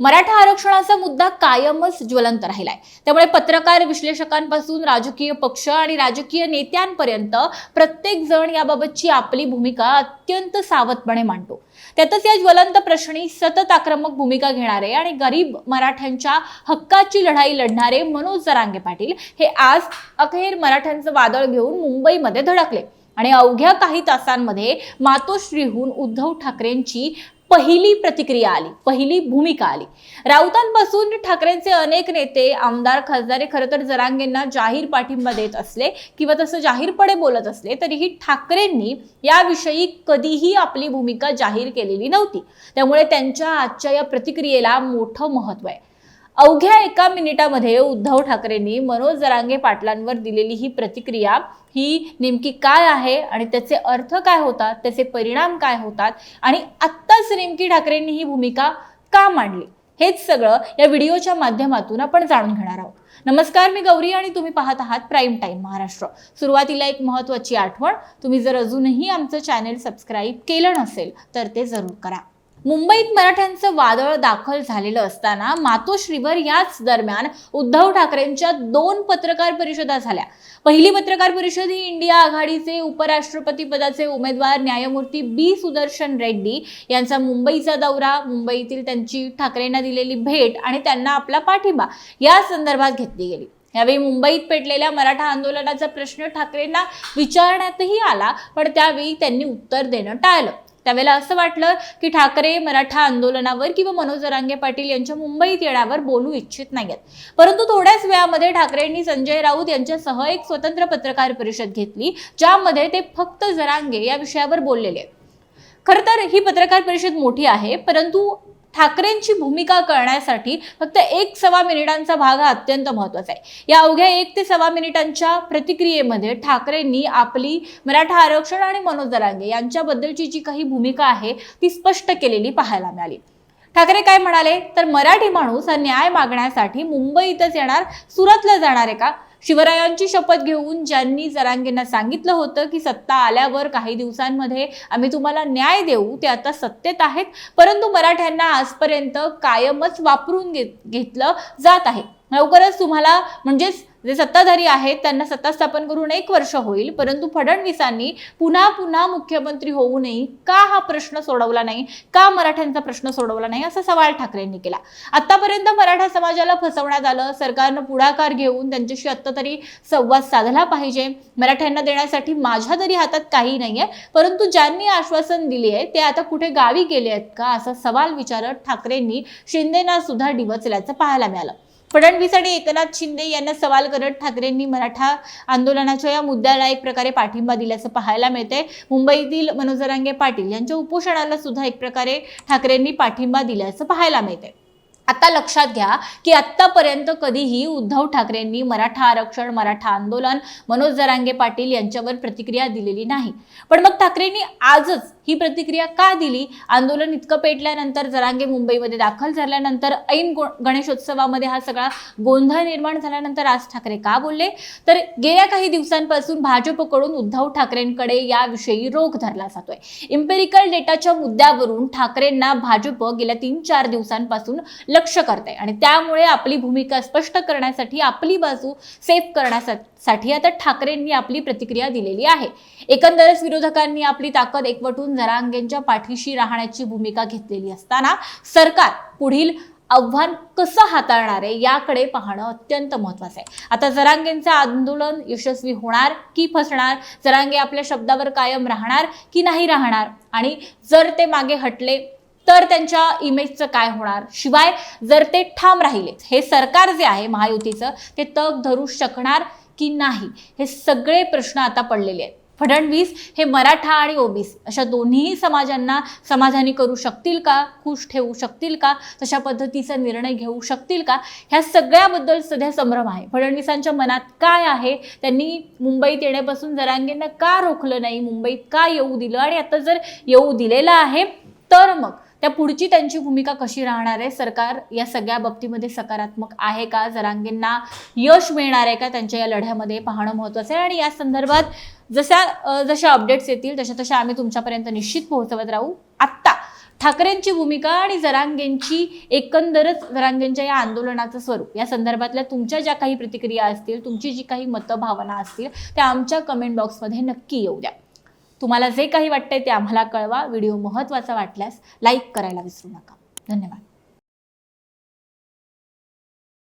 मराठा आरक्षणाचा मुद्दा कायमच ज्वलंत राहिलाय. त्यामुळे पत्रकार विश्लेषकांपासून राजकीय पक्ष आणि राजकीय नेत्यांपर्यंत प्रत्येक जण याबाबतची आपली भूमिका अत्यंत सावधपणे मांडतो. त्यातच या ज्वलंत प्रश्नी सतत आक्रमक भूमिका घेणारे आणि गरीब मराठ्यांच्या हक्काची लढाई लढणारे मनोज जरांगे पाटील हे आज अखेर मराठ्यांचं वादळ घेऊन मुंबईमध्ये धडकले. आणि अवघ्या काही तासांमध्ये मातोश्रीहून उद्धव ठाकरेंची पहिली प्रतिक्रिया आली पहिली भूमिका आली. राऊतांपासून ठाकरेंचे अनेक नेते आमदार खासदारे खरं तर जरांगेंना जाहीर पाठिंबा देत असले किंवा तसं जाहीरपणे बोलत असले तरीही ठाकरेंनी याविषयी कधीही आपली भूमिका जाहीर केलेली नव्हती. त्यामुळे त्यांच्या आजच्या या प्रतिक्रियेला मोठं महत्त्व आहे. अवघ्या एका मिनिटामध्ये उद्धव ठाकरेंनी मनोज जरांगे पाटलांवर दिलेली ही प्रतिक्रिया ही नेमकी काय आहे आणि त्याचे अर्थ काय होतात त्याचे परिणाम काय होतात आणि आत्ताच नेमकी ठाकरेंनी ही भूमिका का मांडली हेच सगळं या व्हिडिओच्या माध्यमातून आपण जाणून घेणार आहोत. नमस्कार मी गौरी आणि तुम्ही पाहत आहात प्राईम टाईम महाराष्ट्र सुरुवातीला एक महत्त्वाची आठवण तुम्ही जर अजूनही आमचं चॅनेल सबस्क्राईब केलं नसेल तर ते जरूर करा. मुंबईत मराठ्यांचं वादळ दाखल झालेलं असताना मातोश्रीवर याच दरम्यान उद्धव ठाकरेंच्या दोन पत्रकार परिषदा झाल्या. पहिली पत्रकार परिषद ही इंडिया आघाडीचे उपराष्ट्रपती पदाचे उमेदवार न्यायमूर्ती बी. सुदर्शन रेड्डी यांचा मुंबईचा दौरा मुंबईतील त्यांची ठाकरेंना दिलेली भेट आणि त्यांना आपला पाठिंबा या संदर्भात घेतली गेली. यावेळी मुंबईत पेटलेल्या मराठा आंदोलनाचा प्रश्न ठाकरेंना विचारण्यातही आला पण त्यावेळी त्यांनी उत्तर देणं टाळलं. त्यावेळेला असं वाटलं की ठाकरे मराठा आंदोलनावर किंवा मनोज जरांगे पाटील यांच्या मुंबईत येण्यावर बोलू इच्छित नाहीत परंतु थोड्याच वेळामध्ये ठाकरेंनी संजय राऊत यांच्यासह एक स्वतंत्र पत्रकार परिषद घेतली ज्यामध्ये ते फक्त जरांगे या विषयावर बोललेले आहेत. खरं तर ही पत्रकार परिषद मोठी आहे परंतु ठाकरेंची भूमिका कळण्यासाठी फक्त एक सव्वा मिनिटांचा भाग हा अत्यंत महत्त्वाचा आहे. या अवघ्या एक ते सव्वा मिनिटांच्या प्रतिक्रियेमध्ये ठाकरेंनी आपली मराठा आरक्षण आणि मनोज दरांगे यांच्याबद्दलची जी काही भूमिका आहे ती स्पष्ट केलेली पाहायला मिळाली. ठाकरे काय म्हणाले? तर मराठी माणूस हा न्याय मागण्यासाठी मुंबईतच येणार सुरतला जाणार आहे का? शिवरायांची शपथ घेऊन ज्यांनी जरांगेंना सांगितलं होतं की सत्ता आल्यावर काही दिवसांमध्ये आम्ही तुम्हाला न्याय देऊ ते आता सत्तेत आहेत. परंतु मराठ्यांना आजपर्यंत कायमच वापरून घेत घेतलं जात आहे. लवकरच तुम्हाला म्हणजेच जे सत्ताधारी आहेत त्यांना सत्ता स्थापन करून एक वर्ष होईल परंतु फडणवीसांनी पुन्हा पुन्हा मुख्यमंत्री होऊ नये. का हा प्रश्न सोडवला नाही? का मराठ्यांचा प्रश्न सोडवला नाही? असा सवाल ठाकरेंनी केला. आतापर्यंत मराठा समाजाला फसवण्यात आलं. सरकारनं पुढाकार घेऊन त्यांच्याशी आत्ता तरी संवाद साधला पाहिजे. मराठ्यांना देण्यासाठी माझ्या तरी हातात काही नाहीये परंतु ज्यांनी आश्वासन दिले आहे ते आता कुठे गावी गेले आहेत का? असा सवाल विचारत ठाकरेंनी शिंदेना सुद्धा डिवचल्याचं पाहायला मिळालं. फडणवीस आणि एकनाथ शिंदे यांना सवाल करत ठाकरेंनी मराठा आंदोलनाच्या या मुद्द्याला एक प्रकारे पाठिंबा दिल्याचं पाहायला मिळते मुंबईतील मनोजरांगे पाटील यांच्या उपोषणाला सुद्धा एक प्रकारे ठाकरेंनी पाठिंबा दिल्याचं पाहायला मिळते आता लक्षात घ्या की आत्तापर्यंत कधीही उद्धव ठाकरेंनी मराठा आरक्षण मराठा आंदोलन मनोज जरांगे पाटील यांच्यावर प्रतिक्रिया दिलेली नाही. पण मग ठाकरेंनी आजच ही प्रतिक्रिया का दिली? आंदोलन इतकं पेटल्यानंतर जरांगे मुंबईमध्ये दाखल झाल्यानंतर ऐन गो गणेशोत्सवामध्ये हा सगळा गोंधळ निर्माण झाल्यानंतर आज ठाकरे का बोलले? तर गेल्या काही दिवसांपासून भाजपकडून उद्धव ठाकरेंकडे याविषयी रोख धरला जातोय. इम्पेरिकल डेटाच्या मुद्द्यावरून ठाकरेंना भाजप गेल्या तीन चार दिवसांपासून लक्ष करते आणि त्यामुळे आपली भूमिका स्पष्ट करण्यासाठी आपली बाजू सेफ करण्यासाठी आता ठाकरेंनी आपली प्रतिक्रिया दिलेली आहे. एकंदरच विरोधकांनी आपली ताकद एकवटून जरांगेंच्या पाठीशी राहण्याची भूमिका घेतलेली असताना सरकार पुढील आव्हान कसं हाताळणार आहे याकडे पाहणं अत्यंत महत्वाचं आहे. आता जरांगेंचं आंदोलन यशस्वी होणार की फसणार? जरांगे आपल्या शब्दावर कायम राहणार की नाही राहणार? आणि जर ते मागे हटले तर त्यांच्या इमेजचं काय होणार? शिवाय जर ते ठाम राहिले हे सरकार जे आहे महायुतीचं ते तग धरू शकणार की नाही? हे सगळे प्रश्न आता पडलेले आहेत. फडणवीस हे मराठा आणि ओबीसी अशा दोन्ही समाजांना समाधानी करू शकतील का? खुश ठेवू शकतील का? तशा पद्धतीचा निर्णय घेऊ शकतील का? ह्या सगळ्याबद्दल सध्या संभ्रम आहे. फडणवीसांच्या मनात काय आहे? त्यांनी मुंबईत येण्यापासून जरांगेंना का रोखलं नाही? मुंबईत का येऊ दिलं? आणि आता जर येऊ दिलेलं आहे तर मग? त्या पुढची त्यांची भूमिका कशी राहणार आहे? सरकार या सगळ्या बाबतीमध्ये सकारात्मक आहे का? जरांगेंना यश मिळणार आहे का? त्यांच्या या लढ्यामध्ये पाहणं महत्त्वाचं आहे. आणि या संदर्भात जशा जशा अपडेट्स येतील तशा तशा आम्ही तुमच्यापर्यंत निश्चित पोहोचवत राहू. आत्ता ठाकरेंची भूमिका आणि जरांगेंची एकंदरच जरांगेंच्या या आंदोलनाचं स्वरूप या संदर्भातल्या तुमच्या ज्या काही प्रतिक्रिया असतील तुमची जी काही मतभावना असतील त्या आमच्या कमेंट बॉक्समध्ये नक्की येऊ द्या. तुम्हाला जे काही वाटतंय ते आम्हाला कळवा. व्हिडिओ महत्त्वाचा वाटल्यास लाईक करायला विसरू नका. धन्यवाद.